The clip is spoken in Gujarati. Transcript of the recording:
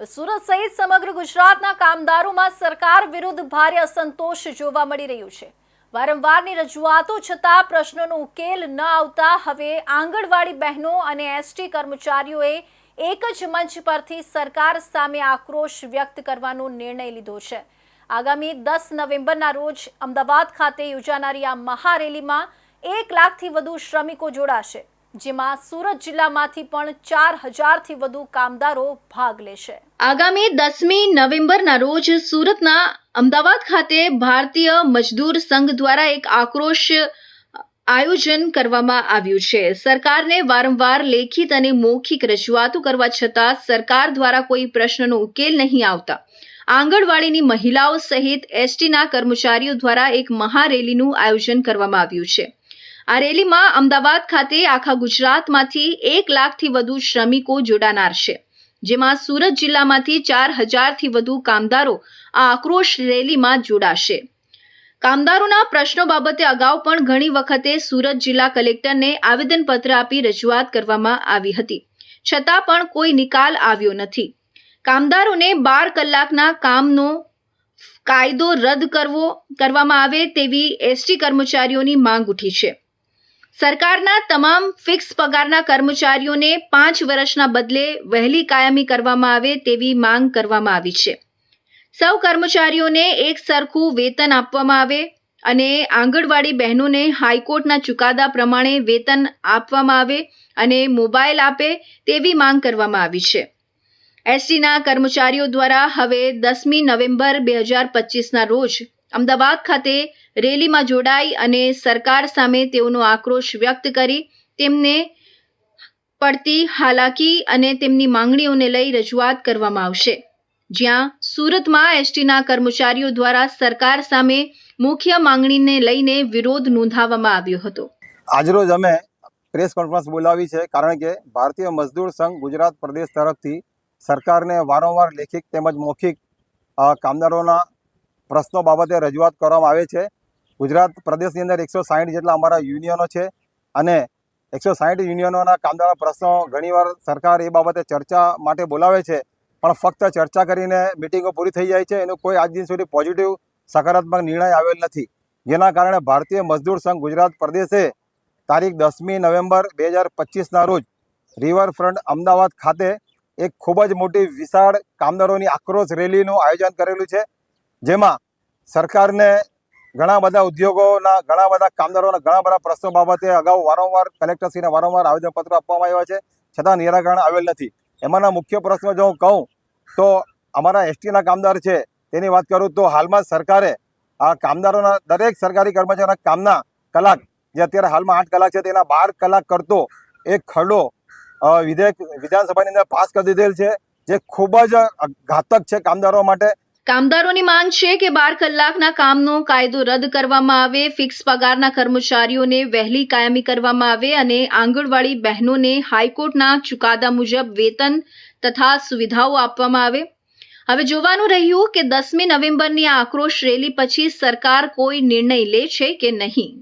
સુરત સહિત સમગ્ર ગુજરાતના કામદારોમાં સરકાર વિરુદ્ધ ભારે અસંતોષ જોવા મળી રહ્યું છે. વારંવારની રજૂઆતો છતાં પ્રશ્નોનો ઉકેલ ન આવતા હવે આંગણવાડી બહેનો અને એસટી કર્મચારીઓએ એક જ મંચ પરથી સરકાર સામે આક્રોશ વ્યક્ત કરવાનો નિર્ણય લીધો છે. આગામી દસ નવેમ્બરના રોજ અમદાવાદ ખાતે યોજાનારી આ મહારેલીમાં એક લાખથી વધુ શ્રમિકો જોડાશે. જેમાં સુરત જિલ્લામાંથી પણ ચાર હજારથી વધુ કામદારો ભાગ લેશે. આગામી દસમી નવેમ્બરના રોજ સુરતના અમદાવાદ ખાતે ભારતીય મજદૂર સંઘ દ્વારા એક આક્રોશ આયોજન કરવામાં આવ્યું છે. સરકારને વારંવાર લેખિત અને મૌખિક રજૂઆતો કરવા છતાં સરકાર દ્વારા કોઈ પ્રશ્નનો ઉકેલ નહીં આવતા. આંગણવાડીની મહિલાઓ સહિત એસટીના કર્મચારીઓ દ્વારા એક મહારેલીનું આયોજન કરવામાં આવ્યું છે. આ રેલીમાં અમદાવાદ ખાતે આખા ગુજરાતમાંથી એક લાખથી વધુ શ્રમિકો જોડાનાર છે, જેમાં સુરત જિલ્લામાંથી ચાર હજારથી વધુ કામદારો આ આક્રોશ રેલીમાં જોડાશે. કામદારોના પ્રશ્નો બાબતે અગાઉ પણ ઘણી વખતે સુરત જિલ્લા કલેક્ટરને આવેદનપત્ર આપી રજૂઆત કરવામાં આવી હતી, છતાં પણ કોઈ નિકાલ આવ્યો નથી. કામદારોને બાર કલાકના કામનો કાયદો રદ કરવો, કરવામાં આવે તેવી એસટી કર્મચારીઓની માંગ ઉઠી છે. સરકારના તમામ ફિક્સ પગારના કર્મચારીઓને પાંચ વર્ષના બદલે વહેલી કાયમી કરવામાં આવે તેવી માંગ કરવામાં આવી છે. સૌ કર્મચારીઓને એક સરખું વેતન આપવામાં આવે અને આંગણવાડી બહેનોને હાઈકોર્ટના ચુકાદા પ્રમાણે વેતન આપવામાં આવે અને મોબાઈલ આપે તેવી માંગ કરવામાં આવી છે. એસટીના કર્મચારીઓ દ્વારા હવે દસમી નવેમ્બર બે હજાર પચીસના રોજ અમદાવાદ ખાતે રેલીમાં જોડાઈ અને સરકાર સામે તેઓનો આક્રોશ વ્યક્ત કરી તેમને પડતી હાલાકી અને તેમની માંગણીઓને લઈ રજૂઆત કરવામાં આવશે. જ્યાં સુરતમાં એસટીના કર્મચારીઓ દ્વારા સરકાર સામે મુખ્ય માંગણીને લઈને વિરોધ નોંધાવવામાં આવ્યો હતો. આજરોજ અમે પ્રેસ કોન્ફરન્સ બોલાવી છે કારણ કે ભારતીય મજદૂર સંઘ ગુજરાત પ્રદેશ તરફથી સરકારને વારંવાર લેખિત તેમજ મૌખિક કામદારોના પ્રશ્નો બાબતે રજૂઆત કરવામાં આવે છે. ગુજરાત પ્રદેશની અંદર એકસો સાહીઠ જેટલા અમારા યુનિયનો છે અને એકસો સાહીઠ યુનિયનોના કામદારો પ્રશ્નો ઘણીવાર સરકાર એ બાબતે ચર્ચા માટે બોલાવે છે. પણ ફક્ત ચર્ચા કરીને મિટિંગો પૂરી થઈ જાય છે. એનો કોઈ આજ દિન સુધી પોઝિટિવ સકારાત્મક નિર્ણય આવેલ નથી. જેના કારણે ભારતીય મજદૂર સંઘ ગુજરાત પ્રદેશે તારીખ દસમી નવેમ્બર બે હજાર પચીસના રોજ રિવરફ્રન્ટ અમદાવાદ ખાતે એક ખૂબ જ મોટી વિશાળ કામદારોની આક્રોશ રેલીનું આયોજન કરેલું છે. જેમાં સરકારને ઘણા બધા ઉદ્યોગોના, ઘણા બધા કામદારોના ઘણા બધા પ્રશ્નો બાબતે અગાઉ વારંવાર કલેક્ટરશ્રીને વારંવાર આવેદનપત્ર આપવામાં આવ્યા છે. છતાં નિરાકરણ આવેલ નથી. એમાંના મુખ્ય પ્રશ્નો જો હું કહું, તો અમારા એસટીના કામદાર છે. તેની વાત કરું તો હાલમાં સરકારે આ કામદારોના, દરેક સરકારી કર્મચારીના કામના કલાક, જે અત્યારે હાલમાં આઠ કલાક છે, તેના બાર કલાક કરતો એક ખરડો વિધેયક વિધાનસભાની અંદર પાસ કરી દીધેલ છે, જે ખૂબ જ ઘાતક છે કામદારો માટે. કામદારોની માંગ છે કે બાર કલાકના કામનો કાયદો રદ કરવામાં આવે, ફિક્સ પગારના કર્મચારીઓને વહેલી કાયમી કરવામાં આવે અને આંગણવાડી બહેનોને હાઈકોર્ટના ચુકાદા મુજબ વેતન તથા સુવિધાઓ આપવામાં આવે. હવે જોવાનું રહ્યું કે દસમી નવેમ્બરની આક્રોશ રેલી પછી સરકાર કોઈ નિર્ણય લે છે કે નહીં?